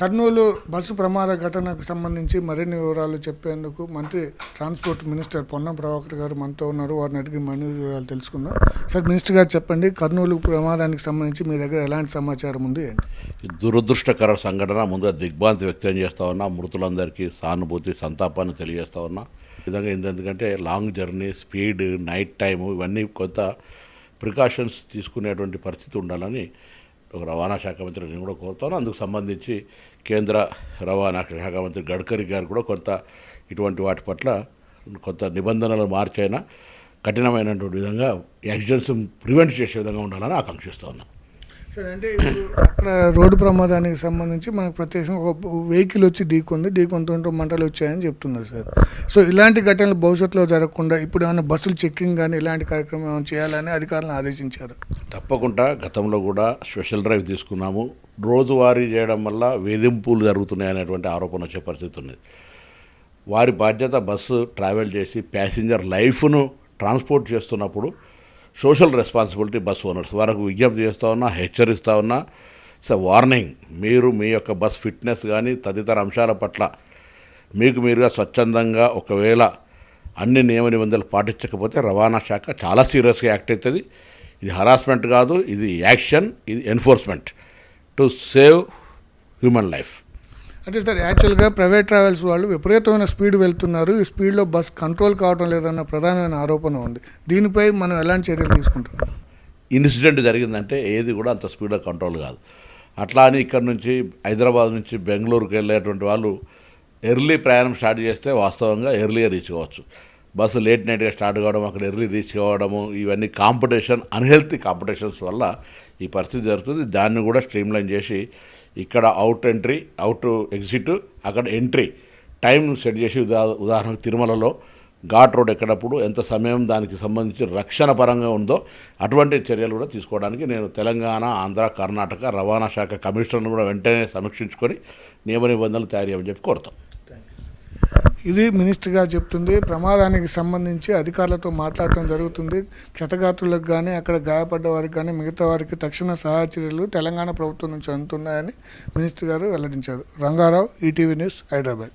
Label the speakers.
Speaker 1: Kurnool bus ప్రమాద ఘటనకు సంబంధించి మరిన్ని వివరాలు చెప్పేందుకు మంత్రి ట్రాన్స్పోర్ట్ మినిస్టర్ పొన్నం ప్రభాకర్ గారు మనతో ఉన్నారు. వారిని అడిగి మరిన్ని వివరాలు తెలుసుకుందాం. సార్ మినిస్టర్ గారు చెప్పండి కర్నూలు ప్రమాదానికి సంబంధించి మీ దగ్గర ఎలాంటి సమాచారం ఉంది?
Speaker 2: దురదృష్టకర సంఘటన ముందుగా దిగ్భ్రాంతి వ్యక్తం చేస్తూ ఉన్నా మృతులందరికీ సానుభూతి సంతాపాన్ని తెలియజేస్తా ఉన్నా. విధంగా ఎందుకంటే long journey speed night time ఇవన్నీ కొంత ప్రికాషన్స్ తీసుకునేటువంటి పరిస్థితి ఉండాలని ఒక రవాణా శాఖ మంత్రి నేను కూడా కోరుతాను. అందుకు సంబంధించి కేంద్ర రవాణా శాఖ మంత్రి గడ్కరీ గారు కూడా కొంత ఇటువంటి వాటి పట్ల కొంత నిబంధనలు మార్చైనా కఠినమైనటువంటి విధంగా యాక్సిడెంట్స్ ప్రివెంట్ చేసే విధంగా ఉండాలని ఆకాంక్షిస్తూ ఉన్నాను
Speaker 1: అంటే అక్కడ రోడ్డు ప్రమాదానికి సంబంధించి మనకు ప్రత్యేకంగా ఒక వెహికల్ వచ్చి ఢీకొంది. ఢీకొంటుంటూ మంటలు వచ్చాయని చెప్తున్నారు సార్. సో ఇలాంటి ఘటనలు భవిష్యత్తులో జరగకుండా ఇప్పుడు ఏమైనా బస్సులు చెక్కింగ్ కానీ ఇలాంటి కార్యక్రమం ఏమైనా చేయాలని అధికారులను ఆదేశించారు?
Speaker 2: తప్పకుండా గతంలో కూడా స్పెషల్ డ్రైవ్ తీసుకున్నాము. రోజువారీ చేయడం వల్ల వేధింపులు జరుగుతున్నాయి అనేటువంటి ఆరోపణ వచ్చే పరిస్థితి ఉంది. వారి బాధ్యత బస్సు ట్రావెల్ చేసి ప్యాసింజర్ లైఫ్ను ట్రాన్స్పోర్ట్ చేస్తున్నప్పుడు సోషల్ రెస్పాన్సిబిలిటీ బస్ ఓనర్స్ వారికి విజ్ఞప్తి చేస్తూ ఉన్నా హెచ్చరిస్తూ ఉన్నా సో వార్నింగ్ మీరు మీ యొక్క బస్ ఫిట్నెస్ కానీ తదితర అంశాల పట్ల మీకు మీరుగా స్వచ్ఛందంగా ఒకవేళ అన్ని నియమ నిబంధనలు పాటించకపోతే రవాణా శాఖ చాలా సీరియస్గా యాక్ట్ అవుతుంది. ఇది హరాస్మెంట్ కాదు ఇది యాక్షన్ ఇది enforcement to save human life
Speaker 1: అంటే సార్ యాక్చువల్గా ప్రైవేట్ ట్రావెల్స్ వాళ్ళు విపరీతమైన స్పీడ్ వెళ్తున్నారు. ఈ స్పీడ్లో బస్ కంట్రోల్ కావడం లేదన్న ప్రధానమైన ఆరోపణ ఉంది. దీనిపై మనం ఎలాంటి చర్యలు తీసుకుంటాం?
Speaker 2: ఇన్సిడెంట్ జరిగిందంటే ఏది కూడా అంత స్పీడ్గా కంట్రోల్ కాదు. అట్లా అని ఇక్కడ నుంచి హైదరాబాద్ నుంచి బెంగళూరుకి వెళ్ళేటువంటి వాళ్ళు ఎర్లీ ప్రయాణం స్టార్ట్ చేస్తే వాస్తవంగా ఎర్లీగా రీచ్ కావచ్చు బస్సు లేట్ నైట్గా స్టార్ట్ కావడం అక్కడ ఎర్లీ రీచ్ కావడము ఇవన్నీ కాంపిటీషన్ అన్హెల్తీ కాంపిటీషన్స్ వల్ల ఈ పరిస్థితి జరుగుతుంది. దాన్ని కూడా స్ట్రీమ్లైన్ చేసి ఇక్కడ అవుట్ ఎంట్రీ అవుట్ ఎగ్జిట్ అక్కడ ఎంట్రీ టైం సెట్ చేసి ఉదా ఉదాహరణకు తిరుమలలో ఘాట్ రోడ్ ఎక్కడప్పుడు ఎంత సమయం దానికి సంబంధించి రక్షణ పరంగా ఉందో అటువంటి చర్యలు కూడా తీసుకోవడానికి నేను తెలంగాణ ఆంధ్ర కర్ణాటక రవాణా శాఖ కమిషనర్ను కూడా వెంటనే సమీక్షించుకొని నియమ నిబంధనలు తయారు చేయమని చెప్పి కోరుతాం.
Speaker 1: ఇది మినిస్టర్ గారు చెప్తుంది ప్రమాదానికి సంబంధించి అధికారులతో మాట్లాడటం జరుగుతుంది. క్షతగాత్రులకు కానీ అక్కడ గాయపడ్డ వారికి కానీ మిగతా వారికి తక్షణ సహాయ చర్యలు తెలంగాణ ప్రభుత్వం నుంచి అందుతున్నాయని మినిస్టర్ గారు వెల్లడించారు. Rangarao ETV news Hyderabad.